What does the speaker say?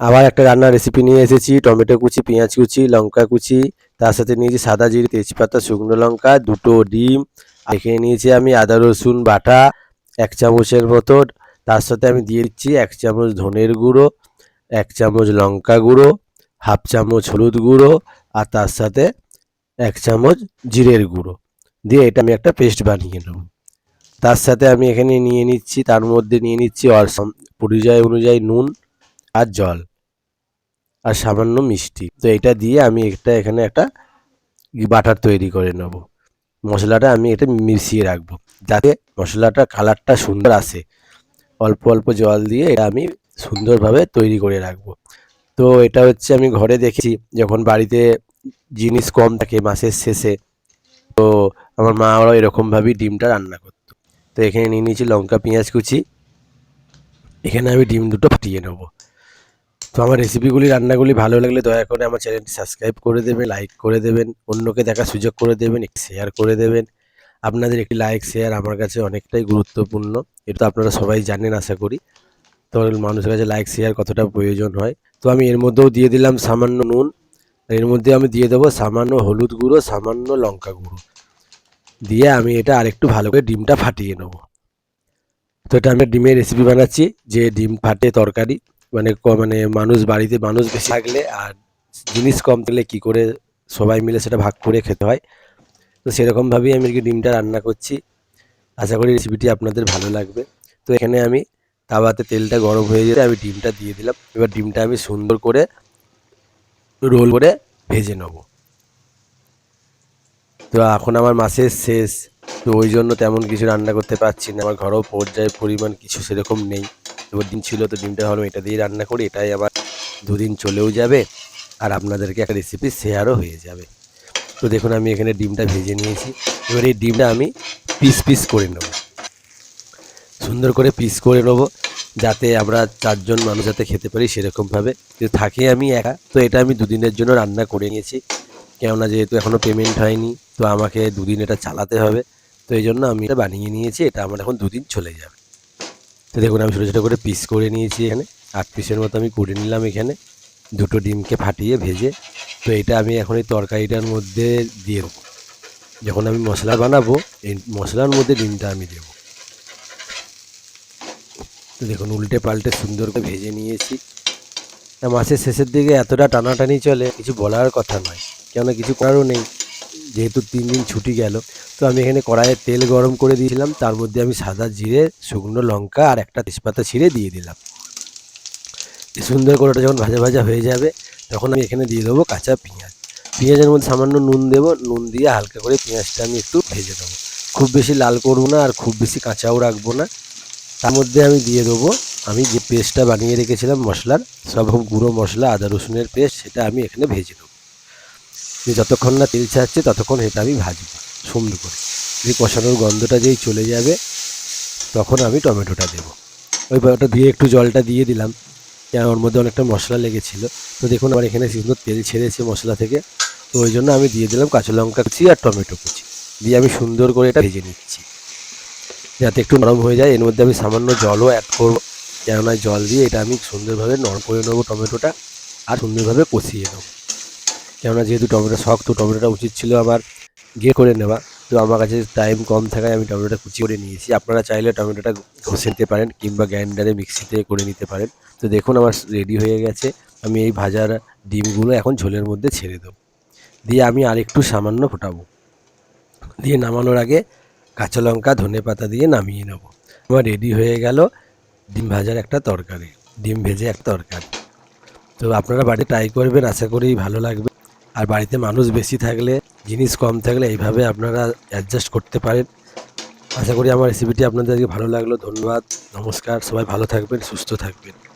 আবার একটা রান্নার রেসিপি নিয়ে এসেছি, টমেটো কুচি, পেঁয়াজ কুচি, লঙ্কা কুচি। তার সাথে নিয়েছি সাদা জিরে, তেজপাতা, শুকনো লঙ্কা, দুটো ডিম। এখানে নিয়েছি আমি আদা, রসুন, বাটা, এক চামচের মতো। তার সাথে আমি দিয়ে দিচ্ছি এক চামচ ধনের গুঁড়ো, এক চামচ লঙ্কা গুঁড়ো, হাফ চামচ হলুদ গুঁড়ো, আর তার সাথে এক চামচ জিরের গুঁড়ো। দিয়ে এটা আমি একটা পেস্ট বানিয়ে নেব। তার সাথে আমি এখানে নিয়ে নিচ্ছি, তার মধ্যে নিয়ে নিচ্ছি পরিযায় অনুযায়ী নুন আর জল আর সামান্য মিষ্টি। তো এটা দিয়ে আমি একটা এখানে একটা বাটার তৈরি করে নেব। মশলাটা আমি এটা মিশিয়ে রাখব যাতে মশলাটা কালারটা সুন্দর আসে। অল্প অল্প জল দিয়ে এটা আমি সুন্দরভাবে তৈরি করে রাখব। তো এটা হচ্ছে আমি ঘরে দেখেছি যখন বাড়িতে জিনিস কম থাকে মাসের শেষে, তো আমার মা ওরা এরকমভাবেই ডিমটা রান্না করতো। তো এখানে নিয়ে নিয়েছি লঙ্কা, পেঁয়াজ কুচি। এখানে আমি ডিম দুটো ফাটিয়ে নেব। তো আমার রেসিপিগুলি রান্নাগুলি ভালো লাগলে দয়া করে আমার চ্যানেলটি সাবস্ক্রাইব করে দেবেন লাইক করে দেবেন, অন্যকে দেখার সুযোগ করে দেবেন, একটি শেয়ার করে দেবেন। আপনাদের একটি লাইক শেয়ার আমার কাছে অনেকটাই গুরুত্বপূর্ণ। এটা তো আপনারা সবাই জানেন, আশা করি। তো মানুষের কাছে লাইক শেয়ার কতটা প্রয়োজন হয়। তো আমি এর মধ্যেও দিয়ে দিলাম সামান্য নুন। এর মধ্যে আমি দিয়ে দেবো সামান্য হলুদ গুঁড়ো, সামান্য লঙ্কা গুঁড়ো। দিয়ে আমি এটা আরেকটু ভালো করে ডিমটা ফাটিয়ে নেব। তো এটা আমি ডিমের রেসিপি বানাচ্ছি, যে ডিম ফাটে তরকারি। মানে মানে মানুষ বাড়িতে মানুষ বেশি থাকলে আর জিনিস কম থাকলে কি করে সবাই মিলে সেটা ভাগ করে খেতে হয়। তো সেরকমভাবেই আমি কি ডিমটা রান্না করছি। আশা করি রেসিপিটি আপনাদের ভালো লাগবে। তো এখানে আমি তাওয়াতে তেলটা গরম হয়ে যেতে আমি ডিমটা দিয়ে দিলাম। এবার ডিমটা আমি সুন্দর করে রোল করে ভেজে নেব। তো এখন আমার মাসের শেষ। তো ওই জন্য তেমন কিছু রান্না করতে পারছি না। আমার ঘরেও পর্যায়ের পরিমাণ কিছু সেরকম নেই। এবার দিন ছিল তো ডিমটা ভালো এটা দিয়ে রান্না করি, এটাই আবার দুদিন চলেও যাবে আর আপনাদেরকে একটা রেসিপি শেয়ারও হয়ে যাবে। তো দেখুন আমি এখানে ডিমটা ভেজে নিয়েছি, এবার এই ডিমটা আমি পিস পিস করে নেব। সুন্দর করে পিস করে নেব যাতে আমরা চারজন মানুষ যাতে খেতে পারি সেরকমভাবে। যদি থাকে আমি একা, তো এটা আমি দুদিনের জন্য রান্না করে নিয়েছি। কেননা যেহেতু এখনও পেমেন্ট হয়নি, তো আমাকে দুদিন এটা চালাতে হবে। তো এই জন্য আমি এটা বানিয়ে নিয়েছি, এটা আমার এখন দুদিন চলে যাবে। তো দেখুন, আমি ছোটো ছোটো করে পিস করে নিয়েছি এখানে। আট পিসের মতো আমি করে নিলাম এখানে। দুটো ডিমকে ফাটিয়ে ভেজে, তো এটা আমি এখন এই তরকারিটার মধ্যে দিয়ে দেবো। যখন আমি মশলা বানাবো, এই মশলার মধ্যে ডিমটা আমি দেবো। তো দেখুন, উল্টে পাল্টে সুন্দর করে ভেজে নিয়েছি। মাসের শেষের দিকে এতটা টানাটানি চলে, কিছু বলার কথা নয়। কেননা কিছু করারও নেই। যেহেতু তিন দিন ছুটি গেল, তো আমি এখানে কড়াইয়ে তেল গরম করে দিয়েছিলাম, তার মধ্যে আমি সাদা জিরে, শুকনো লঙ্কা আর একটা তেজপাতা ছিঁড়ে দিয়ে দিলাম। সুন্দর করে ওটা যখন ভাজা ভাজা হয়ে যাবে, তখন আমি এখানে দিয়ে দেবো কাঁচা পেঁয়াজ। পেঁয়াজের মধ্যে সামান্য নুন দেবো, নুন দিয়ে হালকা করে পেঁয়াজটা আমি একটু ভেজে দেবো খুব বেশি লাল করব না আর খুব বেশি কাঁচাও রাখব না। তার মধ্যে আমি দিয়ে দেবো, আমি যে পেস্টটা বানিয়ে রেখেছিলাম মশলার, সব গুঁড়ো মশলা, আদা রসুনের পেস্ট, সেটা আমি এখানে ভেজে দেবো যে যতক্ষণ না তেল ছাড়ছে ততক্ষণ এটা আমি ভাজবো, সুন্দর করে। যে কষানোর গন্ধটা যেই চলে যাবে, তখন আমি টমেটোটা দেবো। ওই ওটা দিয়ে একটু জলটা দিয়ে দিলাম, কেন ওর মধ্যে অনেকটা মশলা লেগেছিল। তো দেখুন আমার এখানে সুন্দর তেল ছেড়েছে মশলা থেকে, তো ওই জন্য আমি দিয়ে দিলাম কাঁচা লঙ্কা কুচি আর টমেটো কুচি। দিয়ে আমি সুন্দর করে এটা ভেজে নিচ্ছি। যাতে একটু নরম হয়ে যায়, এর মধ্যে আমি সামান্য জলও অ্যাড করব। কেননা জল দিয়ে এটা আমি সুন্দরভাবে নরম করে নেব টমেটোটা, আর সুন্দরভাবে কষিয়ে নেব। কেননা যেহেতু টমেটো শক্ত, টমেটোটা উচিত ছিল আমার গিয়ে করে নেওয়া। তো আমার কাছে টাইম কম থাকায় আমি টমেটোটা কুচি করে নিয়েছি। আপনারা চাইলে টমেটোটা ঘষে নিতে পারেন কিংবা গ্রাইন্ডারে মিক্সিতে করে নিতে পারেন। তো দেখুন, আমার রেডি হয়ে গেছে। আমি এই ভাজার ডিমগুলো এখন ঝোলের মধ্যে ছেড়ে দেবো। দিয়ে আমি আরেকটু সামান্য ফোটাবো। দিয়ে নামানোর আগে কাঁচা লঙ্কা, ধনে পাতা দিয়ে নামিয়ে নেব। আমার রেডি হয়ে গেল ডিম ভাজার একটা তরকারি, ডিম ভেজে একটা তরকারি। তো আপনারা বাড়িতে ট্রাই করবেন, আশা করি ভালো লাগবে। আর বাড়িতে মানুষ বেশি থাকলে, জিনিস কম থাকলে এইভাবে আপনারা অ্যাডজাস্ট করতে পারেন। আশা করি আমার রেসিপিটি আপনাদেরকে ভালো লাগল। ধন্যবাদ। নমস্কার। সবাই ভালো থাকবেন, সুস্থ থাকবেন।